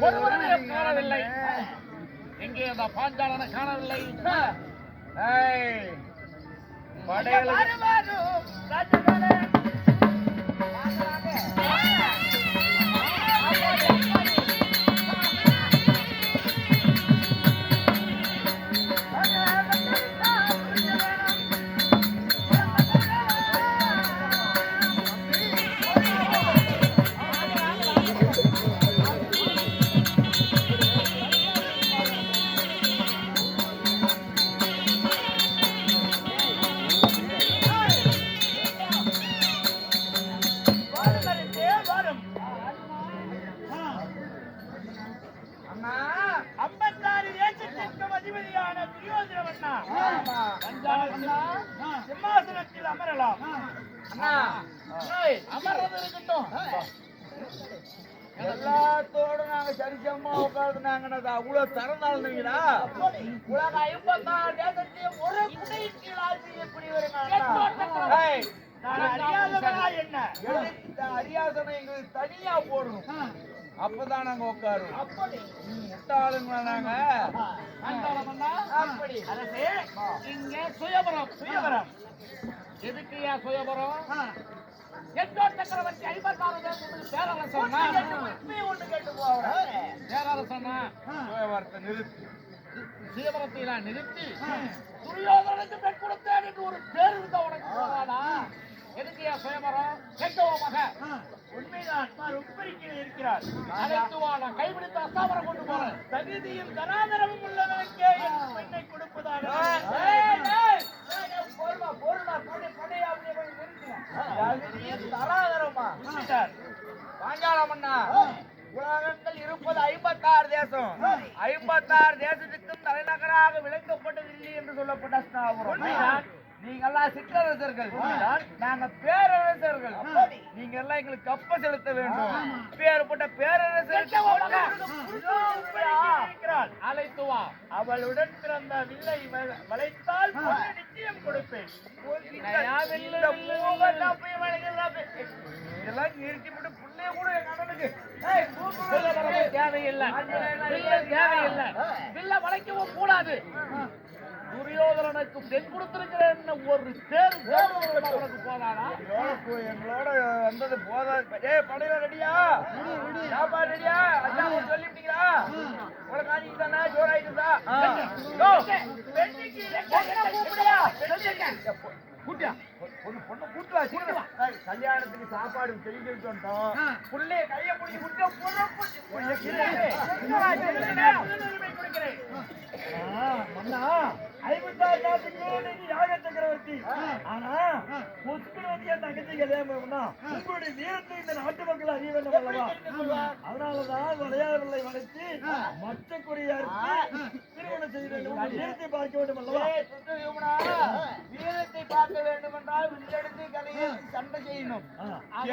ஒருவரையும் காணவில்லை. எங்கே அந்த பாஞ்சாலனை காணவில்லை. படையல அமரலாம். அமர்றது இருக்கட்டும். எல்லாத்தோட நாங்க சரிசமா உட்கார்ந்துனாங்கன்னு அவ்வளவு திறந்தாளுங்களா உலக ஐம்பத்தாறு தேசத்தையும் ஒரு குடையின் கீழ் ஆட்சி எப்படி வருங்க அறியாதவனா என்ன? அரியாசனை எங்களுக்கு தனியா போடணும். அப்பதான் நாங்க உட்காருவோம். முட்டாளுங்களா நாங்க? அரசே இங்க சுயபரம். சுயபரம். எதுக்குயா சுயபரம்? எட்டோ சக்கரவர்த்தி ஒண்ணு கேட்டு போறேன் பேரரசன்னா வார்த்தை நிறுத்து சுயபரத்தை நிறுத்தி. துரியோதனுக்கு பெண் கொடுத்தேன் என்று ஒரு பேர் இருந்த உனக்கு எதுக்குயா சுயபரம் கெட்டவ மக. உண்மைதான் நான் உப்பரிக்கையில் இருக்கிறார். அழைத்து வா நான் கைபிடித்து அஸ்தாபரம் கொண்டு போறேன். தகுதியும் தராதரமும் உள்ளவனுக்கே பெண்ணை கொடுப்பதாக போடுமா, போடுமா, பண்ணு, பண்ணையா, உலகங்கள் இருப்பது ஐம்பத்தாறு தேசம். ஐம்பத்தாறு தேசத்துக்கும் தலைநகராக விளக்கப்பட்டது இல்லை என்று சொல்லப்பட்ட ஸ்தாபனம். நீங்கெல்லாம் சிற்றரசர்கள். நாங்க பேரரசர்கள். நீங்க எல்லாம் எங்களுக்கு கப்ப செலுத்த வேண்டும். பேர்பட்ட பேரரசர் இதோ இருக்கிறாள். அழைத்து வா. அவளுடன் பிறந்த வில்லை வளைத்தால் நிச்சயம் கொடுப்பேன். இதெல்லாம் நிறுத்தி விட்டு புள்ளைய கூட. வில்லவரமே தேவையில்லை. தேவையில்லை. வில்ல வளைக்கவும் கூடாது. துரியோதனனுக்கு பெண் கொடுத்திருக்கிறேன் ஒரு பேர் உனக்கு போதானா எங்களோட வந்தது போதாது. ஏய் படையில ரெடியா? சாப்பாடு ரெடியா? அண்ணா ஒரு சொல்லிட்டீங்களா உனக்கு ஆஞ்சிக்கு தானே ஜோராயிட்டுதா கூட்டியா பொண்ணு பொண்ணு கூட்டுவா கல்யாணத்துக்கு சாப்பாடு செஞ்சு வந்துட்டோம். புள்ளைய கைய பிடிச்சி விட்டு புள்ள. மன்னா. ஐம்பத்தாறு நாட்டுக்கு நீங்க யாக சக்கரவர்த்தி. ஆனா முத்துவதி என் தங்கச்சி கல்யாணம் பண்ணா உங்களுடைய வீரத்தை இந்த நாட்டு மக்கள் அறிய வேண்டும் அல்லவா? அதனாலதான் திருமணம் செய்ய வேண்டும் உங்கள் வீரத்தை பார்க்க வேண்டும் அல்லவா? ஏய், சுத்த யுவனா, வீரத்தை பார்க்க வேண்டும் என்றால் வில்லெடுத்து கதையை சண்டை செய்யணும்.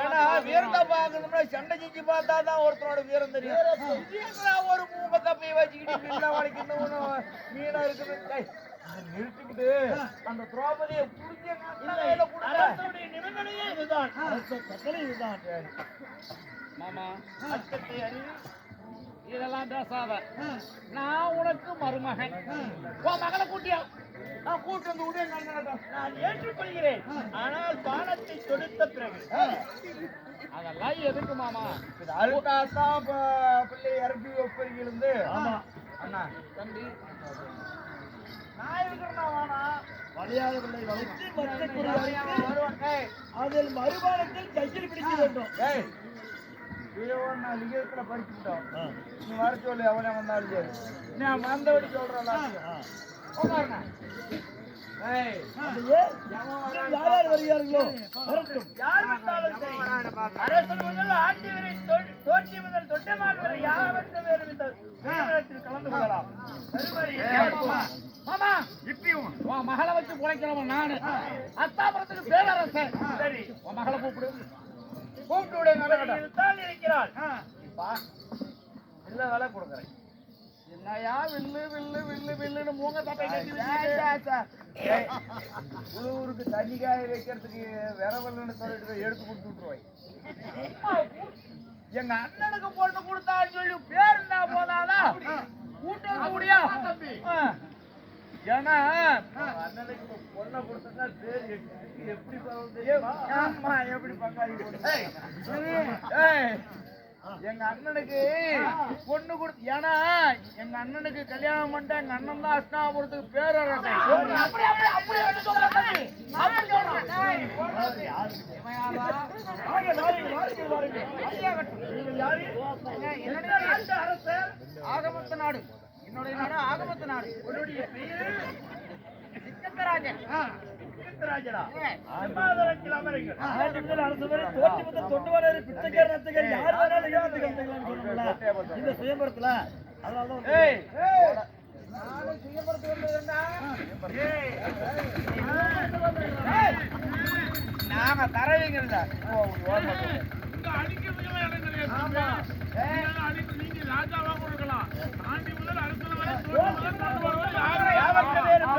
ஏன்னா வீரத்தை பார்க்கணும்னா சண்டை செஞ்சு பார்த்தா தான் ஒருத்தரோட வீரம் தெரியும். ஒரு மூங்க தப்பையை வச்சுக்கிட்டு மீனா வளைக்கணும் மீனா இருக்குது. நிறுத்திக்கிட்டு அந்த திரௌபதியை புடிஞ்ச கையில அரசனுடைய நிபந்தனையே இதுதான். அரச கட்டளை இதுதான். மாமா. அச்சத்தை அறி இதெல்லாம் பேசாத. நான் உனக்கு மருமகன். உன் மகளை கூட்டியா? நான் கூட்டு வந்து அண்ணனை. நான் ஏற்றுக்கொள்கிறேன். ஆனால் பானத்தை தொடுத்த பிறகு. அதெல்லாம் எதுக்கு மாமா? இது அழுக்காத்தான் ப- பிள்ளை இறக்கி ஒப்பரிக்கிருந்து ஆமா. அண்ணா. தம்பி. வளர்த்து மச்சக்குரிய அவன் வருவான். ஏய், அதில் மறுபாலத்தில் கையில் பிடிக்க வேண்டும் லிங்கத்துல படிச்சுக்கிட்டோம். நீ வர சொல்லு, எவனே வந்தாலும் சரி. நான் வந்தபடி சொல்றேன். உட்காருண்ணா. வருகிறார்களோ? யார் வந்தாலும். அரசன் முதல் ஆட்சி வரை தோ- தோற்றி முதல் தொட்டமான் வரை யார் வந்த வேறு கலந்து கொள்ளலாம். மாமா இப்பயும். உன் மகளை வச்சு குலைக்கிறவன் நானு. அஸ்தாபுரத்துக்கு பேரரசன். சரி. உன் மகளை கூப்பிடு. கூப்பிட்டு. தான் இருக்கிறாள் இல்ல வேலை கொடுக்குறேன். என்னையா வில்லு வில்லு வில்லு வில்லுன்னு மூங்க உழுவுருக்கு தண்ணி காய வைக்கிறதுக்கு விரவல்னு சொல்லிட்டு எடுத்து கொடுத்து விட்டுருவாய். எங்க அண்ணனுக்கு பொண்ணு கொடுத்தான்னு சொல்லி பேர் என்ன போதாதா? கூட்டம் கூடியா ஆ. ஏன்னா அண்ணனுக்கு பொண்ணை கொடுத்தா பேர் எப்படி-? ஆமா எப்படி பங்காளி எங்க அண்ணனுக்கு பொண்ணு கொடுத்து ஏன்னா எங்க அண்ணனுக்கு கல்யாணம் பண்ணிட்டு எங்க அண்ணன் தான் நாட்டு அரசர்? ஆகமத்த நாடு. என்னுடைய நாடு ஆகமத்த நாடு. உன்னுடைய பெயர் சிக்கந்தராஜன்? ஏய், அம்மாதரத்தில் அமருங்கள். ஆண்டி முதல் அரசு வரை, தோட்டி முதல் தொண்டு வரை,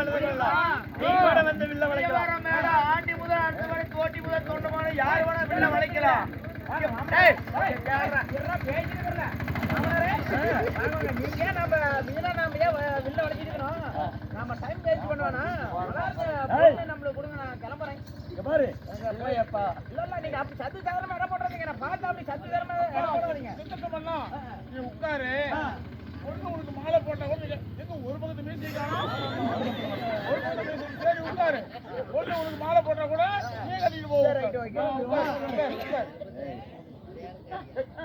வந்து வில்ல வளைக்கலாம். ஆண்டி முதல் அடுத்த வரை தோட்டி முதல் தொண்டமான யார் வேணா வில்ல வளைக்கலாம்? நீங்க நம்ம மீனா நாம ஏன் வ- வெளில வளைச்சிருக்கணும் நம்ம டைம் வேஸ்ட் பண்ணுவானா நம்மளுக்கு கொடுங்க நான் கிளம்புறேன் இங்க பாரு ஏய்ப்பா. இல்ல இல்ல நீங்க அப்படி சத்து தகரமா இடம் போடுறீங்க நான் பார்த்தா அப்படி சத்து தகரமா உட்காரு பொண்ணு உனக்கு மாலை போட்டா கூட எங்க ஒரு பக்கத்து மீசி காணோம் ஒரு பக்கத்து மீசி சரி உட்காரு உனக்கு மாலை போட்டா கூட நீ கட்டிட்டு போ ரைட், ஓகே. ஆ, உட்காரு, உட்காரு, உட்காரு.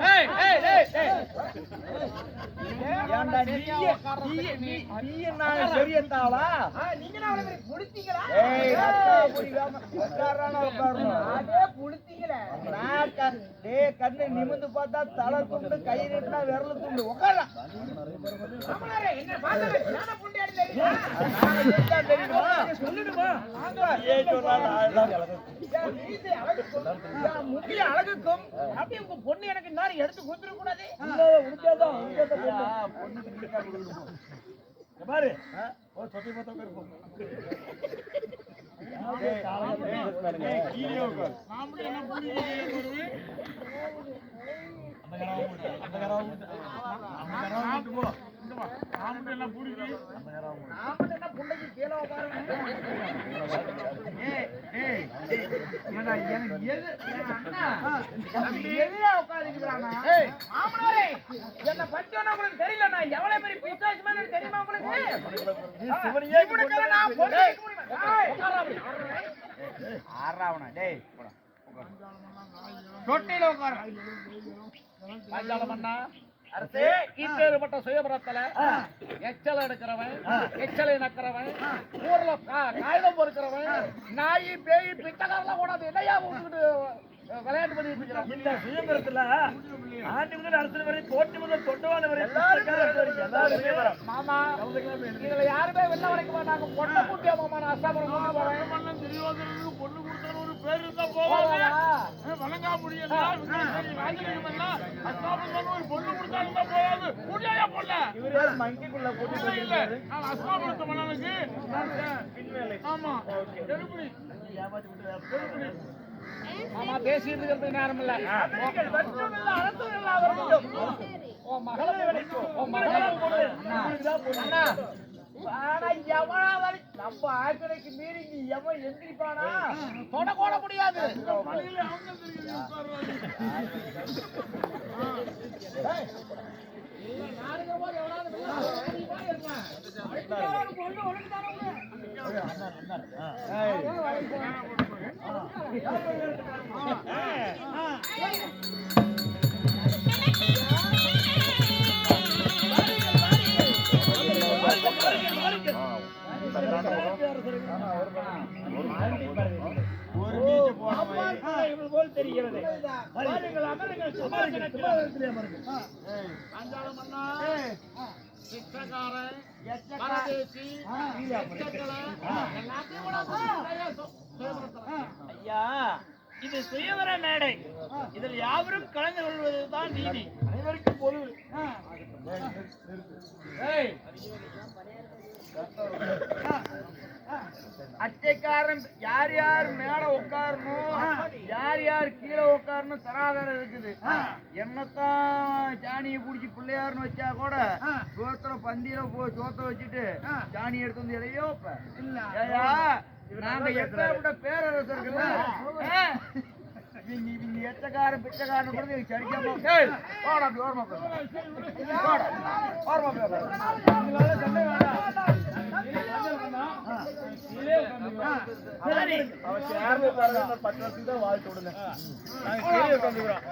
ஏய், ஏய், ஏய், ஏய். ஏன்டா நீயே- நீயே- நீ- நீ என்ன சரியத்தாளா? நீங்க நான் அவளை புடிச்சீங்களா ஏய், அக்கா புடிக்காம உட்கார்றானா உட்காரணும். அதே புடிச்சீங்களே நான் கண்- டேய், கண்ணு நிமிர்ந்து பார்த்தா தலை துண்டு கை நீட்டினா விரல் துண்டு உட்கார்றா. ஆமாடா, என்ன பார்த்தா நான் தெரியுமா? சொல்லிடுமா ஏய், அழகுக்கும், அப்படியே உங்க பொண்ணு எனக்கு இன்னும் எடுத்து கொடுத்துட கூடாது பொண்ணு. பாரு. ஓ, சொத்தி பார்த்தா மாமனாரே, என்னை பத்தி ஒண்ணும் உங்களுக்கு தெரியல நான் எவ்வளவு பெரிய பிசாசு மாதிரி தெரியுமா உங்களுக்கு நீ சிவனையே இவனுக்கெல்லாம் நான் பொண்ணு வைக்க முடியுமா? ஏய், உட்கார்றா அப்படி. ஆறாவனா, டேய், போடா, உட்காரு. தொட்டில உட்காரு. பஞ்சாலம் அண்ணா, அரசே இப்பேற்பட்ட சுயபரத்துல எச்சல் எடுக்கிறவன் எச்சலை நக்கிறவன் ஊர்ல காகிதம் பொறுக்கிறவன் நாய் பேய் பிச்சைக்காரெல்லாம் கூடாது பண்ணிட்டு இருக்கிறான் இந்த சுயம்பரத்துல ஆண்டி முதல் அரசு வரை தோட்டி முதல் தொண்டவான வரை எல்லாருமே. மாமா இதுல யாருமே வெளில வரைக்க மாட்டாங்க. பொண்ணை கூட்டியா மாமா நான் பொண்ணு ஒரு பேர் இருந்தா போவாங்க? வழங்கா முடியல ஒரு பொண்ணு போவாது. பொண்ணு? இவரே மங்கிக்குள்ள இல்ல மன்னனுக்கு. ஆமா. மாமா பேசிட்டு இருக்கிறது நேரம் இல்ல நம்ம ஆக்கடைக்கு மீறி நீ எவன் எந்திரிப்பானா? தொட கூட முடியாது. மலையில வாருங்கள், அமருங்கள், அமருங்கள். அஞ்சாலம் அண்ணா, பரதேசி, எல்லாத்தையும். ஐயா இது சுயவர மேடை. இதில் யாவரும் கலந்து கொள்வதுதான் நீதி. அனைவருக்கும் ஏய். அட்டைக்காரன் யார் யார் மேல உட்காரணும்? யார் யார் கீழே உட்காரணும்? தராதரம் இருக்குது. என்னத்தான் சாணியை குடிச்சு பிள்ளையாருன்னு வச்சா கூட சோத்துல பந்தியில போ சோத்த வச்சுட்டு சாணி எடுத்து வந்து எதையோ ஏயா நாங்க எப்பேற்பட்ட பேரரசர்கள? இவங்க இவங்க எச்சக்காரன் பிச்சைக்காரன் கூட இவங்க சரிக்காம போடா அப்படி ஓரமா போ. போடா, ஓரமா போ. அவன் சேர்ந்து பத்து வருஷத்துக்கு தான் வாழ்த்து விடுங்க. நாங்க கீழே உட்காந்துக்கிறோம்